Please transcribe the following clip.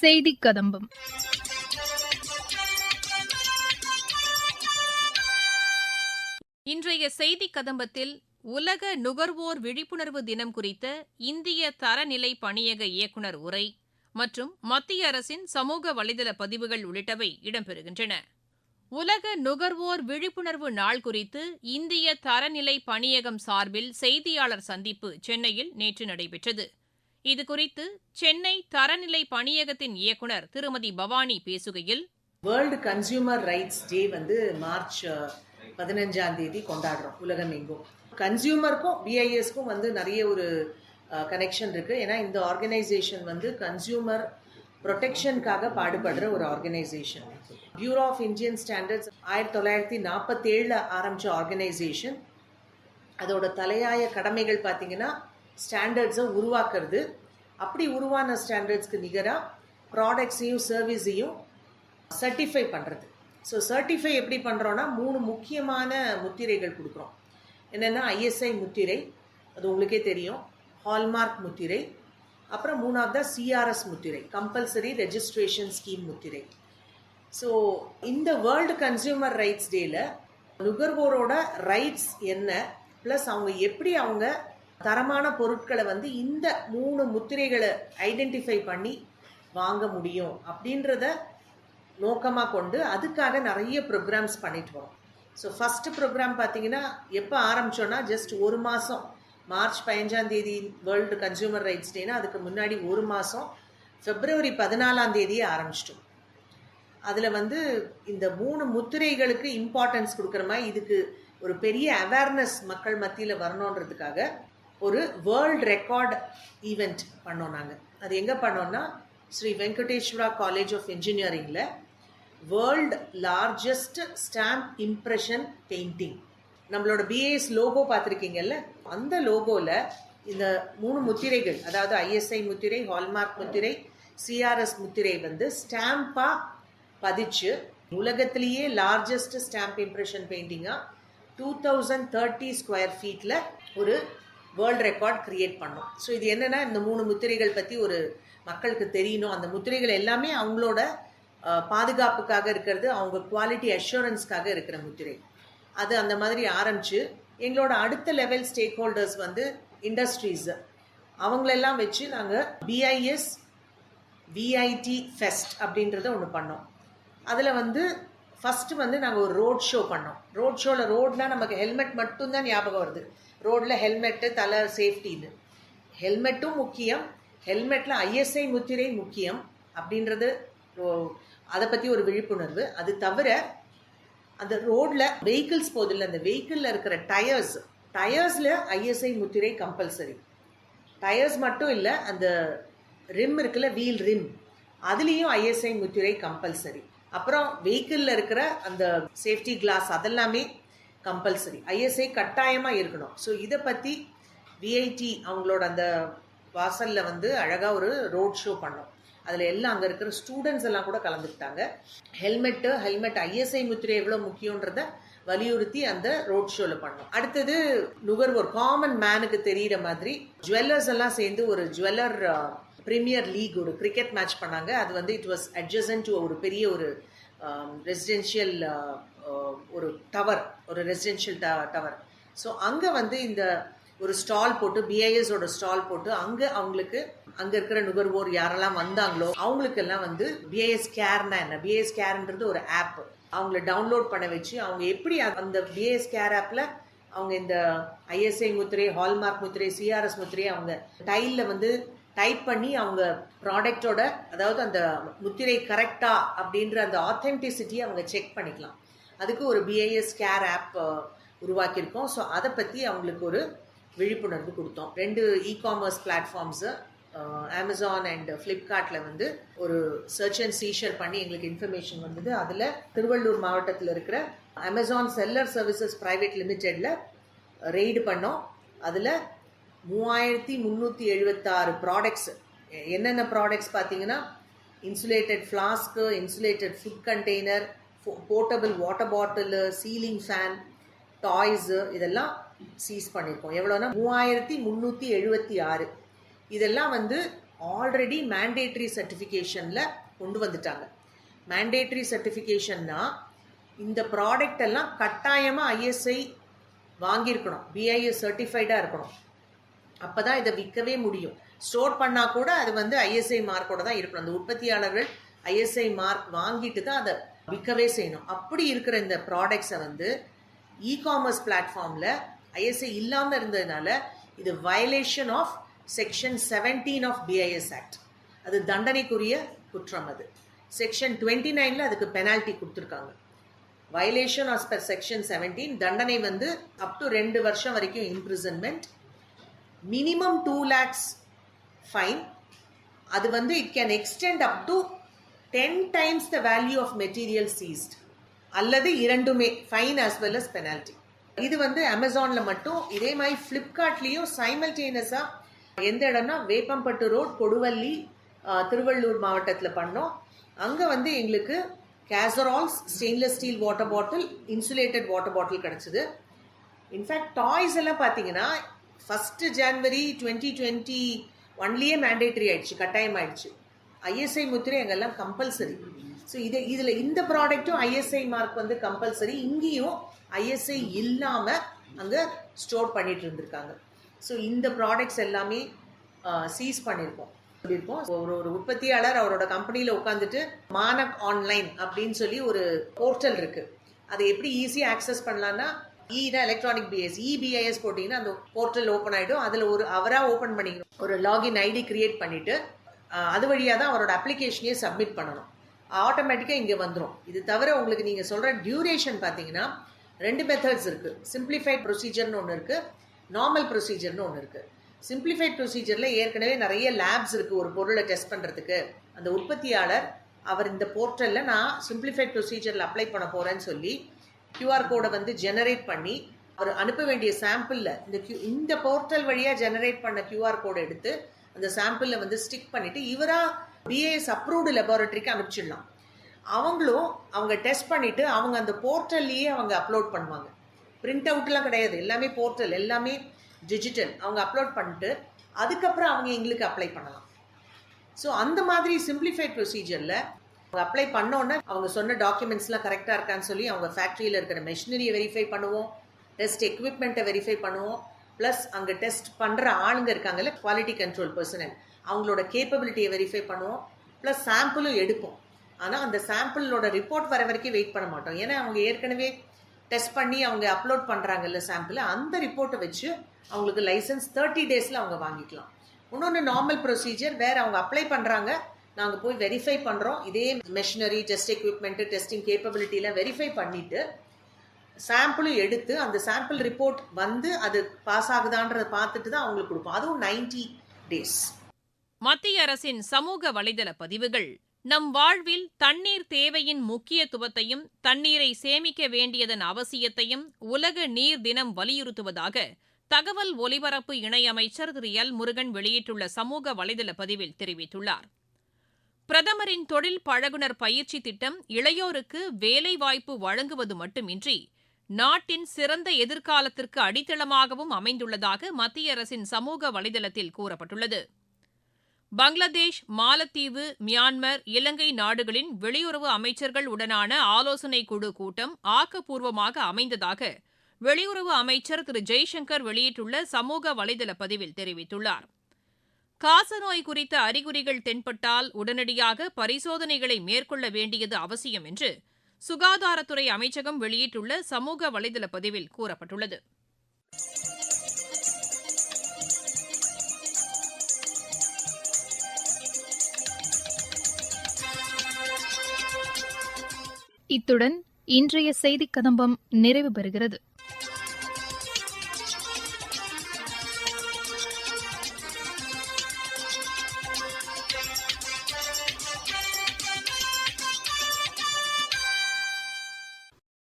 செய்தி கதம்பம் இன்றைய செய்தி கதம்பத்தில் உலக நுகர்வோர் விழிப்புணர்வு தினம் குறித்த இந்திய தரநிலை பணியக இயக்குனர் உரை மற்றும் மத்திய அரசின் சமூக வலைதள பதிவுகள் உள்ளிட்டவை இடம்பெறுகின்றன. உலக நுகர்வோர் விழிப்புணர்வு நாள் குறித்து இந்திய தரநிலை பணியகம் சார்பில் செய்தியாளர் சந்திப்பு சென்னையில் நேற்று நடைபெற்றது. இதுகுறித்து சென்னை தரநிலை பணியகத்தின் இயக்குனர் திருமதி பவானி பேசுகையில் வேர்ல்டு கன்சியூமர் ரைட்ஸ் டே வந்து மார்ச் பதினஞ்சாம் தேதி கொண்டாடுறோம் உலகம் எங்கும். கன்சியூமருக்கும் பிஐஎஸ்க்கும் வந்து நிறைய ஒரு கனெக்ஷன் இருக்கு. ஏன்னா இந்த ஆர்கனைசேஷன் வந்து கன்சியூமர் ப்ரொடெக்ஷனுக்காக பாடுபடுற ஒரு organisation bureau of Indian standards ஆயிரத்தி தொள்ளாயிரத்தி நாற்பத்தேழில் ஆரம்பித்த ஆர்கனைசேஷன் அதோட தலையாய கடமைகள் பார்த்தீங்கன்னா ஸ்டாண்டர்ட்ஸை உருவாக்குறது. அப்படி உருவான ஸ்டாண்டர்ட்ஸ்க்கு நிகராக ப்ராடக்ட்ஸையும் சர்வீஸையும் சர்டிஃபை பண்ணுறது ஸோ சர்டிஃபை எப்படி பண்ணுறோன்னா மூணு முக்கியமான முத்திரைகள் கொடுக்குறோம். என்னென்னா ஐஎஸ்ஐ முத்திரை அது உங்களுக்கே தெரியும். ஹால்மார்க் முத்திரை அப்புறம் மூணாவது சிஆர்எஸ் முத்திரை கம்பல்சரி ரெஜிஸ்ட்ரேஷன் ஸ்கீம் முத்திரை. ஸோ இந்த வேர்ல்டு கன்சியூமர் ரைட்ஸ் டேயில் நுகர்வோரோட ரைட்ஸ் என்ன ப்ளஸ் அவங்க எப்படி அவங்க தரமான பொருட்களை வந்து இந்த மூணு முத்திரைகளை ஐடென்டிஃபை பண்ணி வாங்க முடியும் அப்படின்றத நோக்கமாக கொண்டு அதுக்காக நிறைய ப்ரோக்ராம்ஸ் பண்ணிட்டு வரோம். ஸோ ஃபஸ்ட்டு ப்ரோக்ராம் பார்த்தீங்கன்னா எப்போ ஆரம்பிச்சோன்னா ஜஸ்ட் ஒரு மாதம் மார்ச் பதினஞ்சாம் தேதி வேர்ல்டு கன்சியூமர் ரைட்ஸ் டேனா அதுக்கு முன்னாடி ஒரு மாதம் பிப்ரவரி பதினாலாம் தேதியே ஆரம்பிச்சிட்டோம். அதில் வந்து இந்த மூணு முத்திரைகளுக்கு இம்பார்ட்டன்ஸ் கொடுக்குற மாதிரி இதுக்கு ஒரு பெரிய அவேர்னஸ் மக்கள் மத்தியில் வரணுன்றதுக்காக ஒரு வேர்ல்ட் ரெக்கார்ட் ஈவெண்ட் பண்ணோம் நாங்கள் அது எங்கே பண்ணோம்னா Sri Venkateswara college of இன்ஜினியரிங்கில் world largest stamp impression painting நம்மளோட பிஏஎஸ் லோகோ பார்த்துருக்கீங்கல்ல அந்த லோகோவில் இந்த மூணு முத்திரைகள் அதாவது ஐஎஸ்ஐ முத்திரை ஹால்மார்க் முத்திரை சிஆர்எஸ் முத்திரை வந்து ஸ்டாம்பாக பதிச்சு உலகத்திலேயே லார்ஜஸ்ட் ஸ்டாம்ப் இம்ப்ரெஷன் பெயிண்டிங்காக டூ தௌசண்ட் தேர்ட்டி ஸ்கொயர் ஃபீட்டில் ஒரு வேர்ல்ட் ரெக்கார்ட் கிரியேட் பண்ணோம். ஸோ இது என்னென்னா இந்த மூணு முத்திரைகள் பற்றி ஒரு மக்களுக்கு தெரியணும். அந்த முத்திரைகள் எல்லாமே அவங்களோட பாதுகாப்புக்காக இருக்கிறது அவங்க குவாலிட்டி அஷூரன்ஸ்க்காக இருக்கிற முத்திரை. அது அந்த மாதிரி ஆரம்பிச்சு எங்களோட அடுத்த லெவல் ஸ்டேக் ஹோல்டர்ஸ் வந்து இண்டஸ்ட்ரீஸ் அவங்களெல்லாம் வச்சு நாங்கள் பிஐஎஸ் விஐடி ஃபெஸ்ட் அப்படின்றத ஒன்று பண்ணோம். அதில் வந்து ஃபஸ்ட்டு வந்து நாங்கள் ஒரு ரோட் ஷோ பண்ணோம். ரோட் ஷோவில் ரோட்னால் நமக்கு ஹெல்மெட் மட்டும்தான் ஞாபகம் வருது. ரோடில் ஹெல்மெட்டு தலை சேஃப்டின்னு. ஹெல்மெட்டும் முக்கியம். ஹெல்மெட்டில் ஐஎஸ்ஐ முத்திரை முக்கியம் அப்படின்றது அதை பற்றி ஒரு விழிப்புணர்வு. அது தவிர அந்த ரோடில் வெஹிக்கிள்ஸ் போதில் அந்த வெஹிக்கிளில் இருக்கிற டயர்ஸ் டயர்ஸில் ஐஎஸ்ஐ முத்திரை கம்பல்சரி. டயர்ஸ் மட்டும் இல்லை அந்த ரிம் இருக்குல்ல வீல் ரிம் அதுலேயும் ஐஎஸ்ஐ முத்திரை கம்பல்சரி. அப்புறம் வெஹிக்கிளில் இருக்கிற அந்த சேஃப்டி கிளாஸ் அதெல்லாமே கம்பல்சரி. ஐஎஸ்ஐ கட்டாயமாக இருக்கணும். ஸோ இதை பற்றி விஐடி அவங்களோட அந்த வாசலில் வந்து அழகாக ஒரு ரோட் ஷோ பண்ணோம். அதில் எல்லாம் அங்கே இருக்கிற ஸ்டூடெண்ட்ஸ் எல்லாம் கூட கலந்துக்கிட்டாங்க. ஹெல்மெட்டு ஹெல்மெட் ஐஎஸ்ஐ முத்திரை எவ்வளோ முக்கியன்றத வலியுறுத்தி அந்த ரோட் ஷோவில் பண்ணோம். அடுத்தது நுகர்வோர் காமன் மேனுக்கு தெரிகிற மாதிரி ஜுவல்லர்ஸ் எல்லாம் சேர்ந்து ஒரு ஜுவல்லர் ப்ரீமியர் லீக் ஒரு கிரிக்கெட் மேட்ச் பண்ணாங்க. அது வந்து இட் வாஸ் அட்ஜசன் டு ஒரு பெரிய ஒரு ரெசிடென்ஷியல் ஒரு டவர் ஒரு ரெசிடென்ஷியல் டவர் ஸோ அங்கே வந்து இந்த ஒரு ஸ்டால் போட்டு பிஐஎஸோட ஸ்டால் போட்டு அங்கே அவங்களுக்கு அங்கே இருக்கிற நுகர்வோர் யாரெல்லாம் வந்தாங்களோ அவங்களுக்கெல்லாம் வந்து பிஐஎஸ் கேர்னா என்ன? பிஐஎஸ் கேர்ன்றது ஒரு ஆப் அவங்கள டவுன்லோட் பண்ண வச்சு அவங்க எப்படி அந்த பிஏஎஸ் கேர் ஆப்பில் அவங்க இந்த ஐஎஸ்ஐ முத்திரை ஹால்மார்க் முத்திரை சிஆர்எஸ் முத்திரை அவங்க டைலில் வந்து டைப் பண்ணி அவங்க ப்ராடக்டோட அதாவது அந்த முத்திரை கரெக்டா அப்படின்ற அந்த ஆத்தென்டிசிட்டியை அவங்க செக் பண்ணிக்கலாம். அதுக்கு ஒரு பிஐஎஸ் கேர் ஆப் உருவாக்கியிருக்கோம். ஸோ அதை பற்றி அவங்களுக்கு ஒரு விழிப்புணர்வு கொடுத்தோம். ரெண்டு e commerce platforms Amazon and ஃப்ளிப்கார்ட்டில் வந்து ஒரு சர்ச் அண்ட் சீஷர் பண்ணி எங்களுக்கு இன்ஃபர்மேஷன் வந்தது. அதில் திருவள்ளூர் மாவட்டத்தில் இருக்கிற அமேசான் செல்லர் சர்வீசஸ் ப்ரைவேட் லிமிடெடில் ரெய்டு பண்ணோம். அதில் மூவாயிரத்தி முந்நூற்றி எழுபத்தாறு ப்ராடக்ட்ஸ் என்னென்ன ப்ராடக்ட்ஸ் பார்த்தீங்கன்னா insulated flask insulated food container portable water bottle ceiling fan toys இதெல்லாம் சீஸ் பண்ணியிருக்கோம் எவ்வளோன்னா மூவாயிரத்தி முந்நூற்றி எழுபத்தி ஆறு. இதெல்லாம் வந்து ஆல்ரெடி மேண்டேட்ரி சர்டிஃபிகேஷனில் கொண்டு வந்துட்டாங்க. மேண்டேட்ரி சர்டிஃபிகேஷன்னா இந்த ப்ராடக்ட் எல்லாம் கட்டாயமாக ஐஎஸ்ஐ வாங்கியிருக்கணும். பிஐஎஸ் சர்டிஃபைடாக இருக்கணும். அப்போ தான் இதை விற்கவே முடியும். ஸ்டோர் பண்ணால் கூட அது வந்து ஐஎஸ்ஐ மார்க்கோட தான் இருக்கணும். அந்த உற்பத்தியாளர்கள் ஐஎஸ்ஐ மார்க் வாங்கிட்டு தான் அதை விற்கவே செய்யணும். அப்படி இருக்கிற இந்த ப்ராடக்ட்ஸை வந்து இ காமர்ஸ் பிளாட்ஃபார்மில் ஐஎஸ்ஐ இல்லாமல் இருந்ததுனால இது violation of section seventeen of BIS act அது தண்டனைக்குரிய குற்றம் அது. செக்ஷன் டுவெண்ட்டி நைனில் அதுக்கு பெனால்ட்டி கொடுத்துருக்காங்க. Violation as per section seventeen தண்டனை வந்து அப் டு ரெண்டு வருஷம் வரைக்கும் imprisonment minimum two lakhs fine அது வந்து it can extend up to ten times the value of material seized அல்லது இரண்டுமே fine as well as penalty இது வந்து அமேசானில் மட்டும் இதே மாதிரி ஃப்ளிப்கார்ட்லேயும் சைமல்டேனியஸாக எந்த இடம்னா வேப்பம்பட்டு ரோட் கொடுவள்ளி திருவள்ளூர் மாவட்டத்தில் பண்ணோம். அங்கே வந்து எங்களுக்கு casseroles stainless steel water bottle insulated water bottle கிடச்சிது. இன்ஃபேக்ட் டாய்ஸ் எல்லாம் பார்த்தீங்கன்னா ஃபஸ்ட்டு ஜான்வரி டுவெண்ட்டி டுவெண்ட்டி ஒன்லேயே மேண்டேட்ரி ஆயிடுச்சு கட்டாயம் ஆயிடுச்சு ஐஎஸ்ஐ முத்திரை அங்கெல்லாம் கம்பல்சரி ஸோ இது இதில் இந்த ப்ராடக்ட்டும் ஐஎஸ்ஐ மார்க் வந்து கம்பல்சரி இங்கேயும் ஐஎஸ்ஐ இல்லாமல் அங்கே ஸ்டோர் பண்ணிட்டு இருந்திருக்காங்க. ஸோ இந்த ப்ராடக்ட்ஸ் எல்லாமே சீஸ் பண்ணியிருக்கோம் சொல்லியிருக்கோம் ஒரு ஒரு உற்பத்தியாளர் அவரோட கம்பெனியில் உட்காந்துட்டு மானக் ஆன்லைன் அப்படின்னு சொல்லி ஒரு போர்ட்டல் இருக்கு. அதை எப்படி ஈஸியாக ஆக்சஸ் பண்ணலான்னா e இனா எலக்ட்ரானிக் பிஎஸ் இபிஐஎஸ் போட்டிங்கன்னா அந்த போர்ட்டல் ஓப்பன் ஆகிடும் அதில் ஒரு அவராக ஓப்பன் பண்ணிக்கணும். ஒரு லாகின் ஐடி கிரியேட் பண்ணிவிட்டு அது வழியாக தான் அவரோட அப்ளிகேஷனையே சப்மிட் பண்ணணும். ஆட்டோமேட்டிக்காக இங்கே வந்துடும் இது தவிர உங்களுக்கு நீங்கள் சொல்கிற டியூரேஷன் பார்த்தீங்கன்னா ரெண்டு மெத்தட்ஸ் இருக்குது சிம்பிளிஃபைட் ப்ரொசீஜர்னு ஒன்று இருக்குது நார்மல் ப்ரொசீஜர்னு ஒன்று இருக்குது சிம்பிளிஃபைட் ப்ரொசீஜரில் ஏற்கனவே நிறைய லேப்ஸ் இருக்குது ஒரு பொருளை டெஸ்ட் பண்ணுறதுக்கு அந்த உற்பத்தியாளர் அவர் இந்த போர்ட்டலில் நான் சிம்பிளிஃபைட் ப்ரொசீஜரில் அப்ளை பண்ண போகிறேன்னு சொல்லி கியூஆர் கோடை வந்து ஜெனரேட் பண்ணி அவர் அனுப்ப வேண்டிய சாம்பிளில் இந்த கியூ இந்த போர்ட்டல் வழியாக ஜெனரேட் பண்ண கியூஆர் கோடை எடுத்து அந்த சாம்பிளில் வந்து ஸ்டிக் பண்ணிவிட்டு இவராக பிஏஎஸ் அப்ரூவ்டு லெபார்ட்டரிக்கு அனுப்பிச்சிடலாம். அவங்களும் அவங்க டெஸ்ட் பண்ணிவிட்டு அவங்க அந்த போர்ட்டல்லையே அவங்க அப்லோட் பண்ணுவாங்க. பிரிண்ட் அவுட்லாம் கிடையாது. எல்லாமே போர்ட்டல் எல்லாமே டிஜிட்டல் அவங்க அப்லோட் பண்ணிட்டு அதுக்கப்புறம் அவங்க எங்களுக்கு அப்ளை பண்ணலாம். ஸோ அந்த மாதிரி சிம்பிளிஃபைட் ப்ரொசீஜரில் அவங்க அப்ளை பண்ணோன்னே அவங்க சொன்ன டாக்குமெண்ட்ஸ்லாம் கரெக்டாக இருக்கான்னு சொல்லி அவங்க ஃபேக்ட்ரியில் இருக்கிற மெஷினரியை வெரிஃபை பண்ணுவோம். டெஸ்ட் எக்யூப்மெண்ட்டை வெரிஃபை பண்ணுவோம். ப்ளஸ் அங்கே டெஸ்ட் பண்ணுற ஆளுங்க இருக்காங்கல்ல குவாலிட்டி கண்ட்ரோல் பர்சனல் அவங்களோட கேப்பபிலிட்டியை வெரிஃபை பண்ணுவோம். ப்ளஸ் சாம்பிளும் எடுப்போம். ஆனால் அந்த சாம்பிளோட ரிப்போர்ட் வர வரைக்கும் வெயிட் பண்ண மாட்டோம். ஏன்னா அவங்க ஏற்கனவே டெஸ்ட் பண்ணி அவங்க அப்லோட் பண்ணுறாங்கல்ல சாம்பிள் அந்த ரிப்போர்ட்டை வச்சு அவங்களுக்கு லைசன்ஸ் தேர்ட்டி டேஸில் அவங்க வாங்கிக்கலாம். இன்னொன்று நார்மல் ப்ரொசீஜர் வேறு அவங்க அப்ளை பண்ணுறாங்க நாங்கள் போய் வெரிஃபை பண்ணுறோம் இதே மெஷினரி டெஸ்ட் எக்யூப்மெண்ட்டு டெஸ்டிங் கேப்பபிலிட்டிலாம் வெரிஃபை பண்ணிவிட்டு சாம்பிள் எடுத்து அந்த சாம்பிள் ரிப்போர்ட் வந்து அது பாஸ் ஆகுதான்றதை பார்த்துட்டு தான் அவங்களுக்கு கொடுப்போம். அதுவும் 90 டேஸ். மத்திய அரசின் சமூக வலைதள பதிவுகள் நம் வாழ்வில் தண்ணீர் தேவையின் முக்கியத்துவத்தையும் தண்ணீரை சேமிக்க வேண்டியதன் அவசியத்தையும் உலக நீர் தினம் வலியுறுத்துவதாக தகவல் ஒலிபரப்பு இணையமைச்சர் திரு. எல். முருகன் வெளியிட்டுள்ள சமூக வலைதள பதிவில் தெரிவித்துள்ளார். பிரதமரின் தொழில் பழகுனர் பயிற்சி திட்டம் இளையோருக்கு வேலைவாய்ப்பு வழங்குவது மட்டுமின்றி நாட்டின் சிறந்த எதிர்காலத்திற்கு அடித்தளமாகவும் அமைந்துள்ளதாக மத்திய அரசின் சமூக வலைதளத்தில் கூறப்பட்டுள்ளது. பங்களாதேஷ் மாலத்தீவு மியான்மர் இலங்கை நாடுகளின் வெளியுறவு அமைச்சர்கள் உடனான ஆலோசனை குழு கூட்டம் ஆக்கப்பூர்வமாக அமைந்ததாக வெளியுறவு அமைச்சர் திரு. ஜெய்சங்கர் வெளியிட்டுள்ள சமூக வலைதள பதிவில் தெரிவித்துள்ளார். காசநோய் குறித்த அறிகுறிகள் தென்பட்டால் உடனடியாக பரிசோதனைகளை மேற்கொள்ள வேண்டியது அவசியம் என்று சுகாதாரத்துறை அமைச்சகம் வெளியிட்டுள்ள சமூக வலைதள பதிவில் கூறப்பட்டுள்ளது. இத்துடன் இன்றைய செய்திக் கதம்பம் நிறைவு பெறுகிறது.